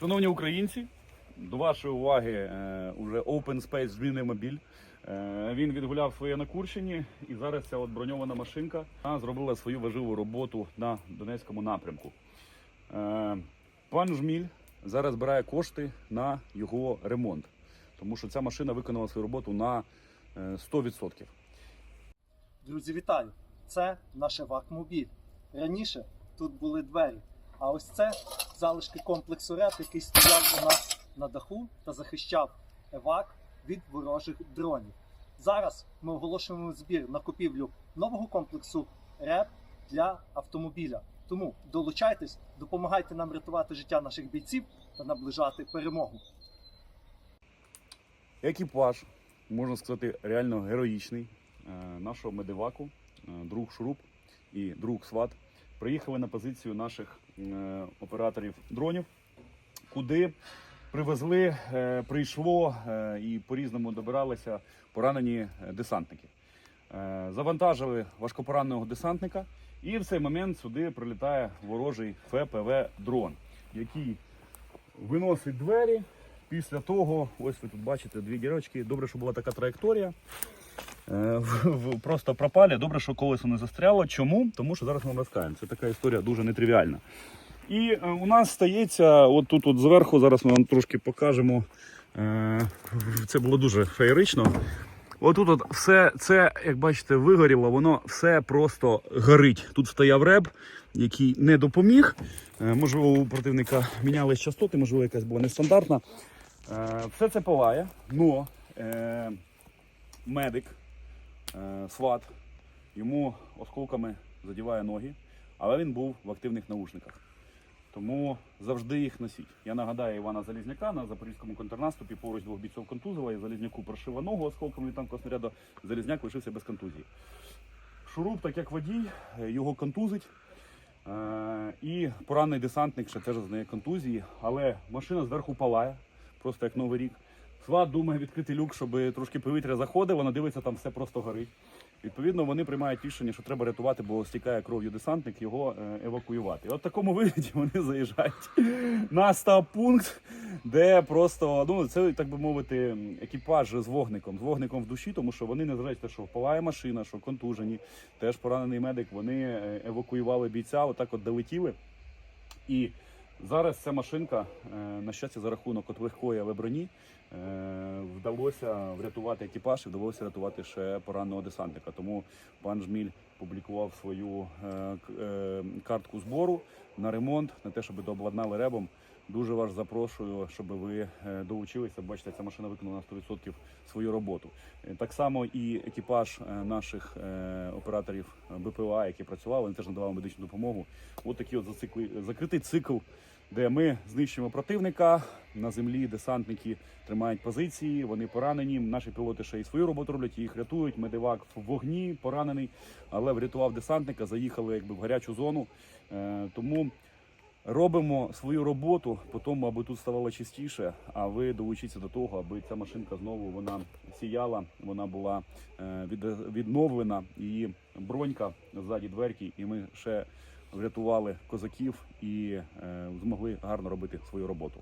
Шановні українці, до вашої уваги е, уже Open Space змінив мобіль. Е, він відгуляв своє на Курщині, і зараз ця от броньована машинка вона зробила свою важливу роботу на Донецькому напрямку. Е, пан Жміль зараз збирає кошти на його ремонт, тому що ця машина виконала свою роботу на е, 100%. Друзі, вітаю! Це наш евакмобіль. Раніше тут були двері, а ось це залишки комплексу РЕП, який стояв у нас на даху та захищав евак від ворожих дронів. Зараз ми оголошуємо збір на купівлю нового комплексу РЕП для автомобіля. Тому долучайтесь, допомагайте нам рятувати життя наших бійців та наближати перемогу. Екіпаж, можна сказати, реально героїчний е, нашого медиваку, е, друг Шуруп і друг Сват, приїхали на позицію наших е, операторів дронів, куди привезли, е, прийшло е, і по-різному добиралися поранені десантники. Завантажили важкопораненого десантника, і в цей момент сюди прилітає ворожий ФПВ дрон, який виносить двері. Після того, ось ви тут бачите дві дірочки. Добре, що була така траєкторія. Е, Просто пропалі. Добре, що колесо не застряло. Чому? Тому що зараз ми вам. Це така історія дуже нетривіальна. І е, у нас стається, от тут от зверху, зараз ми вам трошки покажемо. Е, Це було дуже феєрично. Отут от все це, як бачите, вигоріло, воно все просто горить. Тут стояв реб, який не допоміг. Можливо, у противника мінялись частоти, можливо, якась була нестандартна. Все це палає, но е, медик, сват, йому осколками задіває ноги, але він був в активних наушниках. Тому завжди їх носіть. Я нагадаю Івана Залізняка на запорізькому контрнаступі поруч двох бійців контузила, і Залізняку прошила ногу осколком танкового снаряду, Залізняк лишився без контузії. Шуруп, так як водій, е, його контузить. Е, І поранений десантник ще теж зазнає контузії, але машина зверху палає, просто як новий рік. Сват думає відкрити люк, щоб трошки повітря заходило, вона дивиться, там все просто горить. Відповідно, вони приймають рішення, що треба рятувати, бо стікає кров'ю десантник, його е, евакуювати. І от в такому вигляді вони заїжджають на стаб-пункт, де просто ну це так би мовити, екіпаж з вогником, з вогником в душі, тому що вони не те, що впалає машина, що контужені, теж поранений медик. Вони е, евакуювали бійця, отак от долетіли. І зараз ця машинка, е, на щастя, за рахунок от легкої але е, вдалося врятувати екіпаж і вдалося врятувати ще пораненого десантника. Тому пан Жміль публікував свою е, картку збору на ремонт, на те, щоб дообладнали ребом. Дуже вас запрошую, щоб ви е, долучилися. Бачите, ця машина виконала на 100% свою роботу. Е, Так само і екіпаж е, наших операторів БПЛА, які працювали, вони теж надавали медичну допомогу. Ось такий от зацикли, закритий цикл, де ми знищуємо противника на землі. Десантники тримають позиції, вони поранені. Наші пілоти ще й свою роботу роблять, їх рятують. Медивак в вогні поранений, але врятував десантника. Заїхали якби в гарячу зону. Тому робимо свою роботу по тому, аби тут ставало чистіше. А ви долучіться до того, аби ця машинка знову вона сіяла, вона була е, відновлена. Її бронька ззаді дверки, і ми ще врятували козаків і е, змогли гарно робити свою роботу.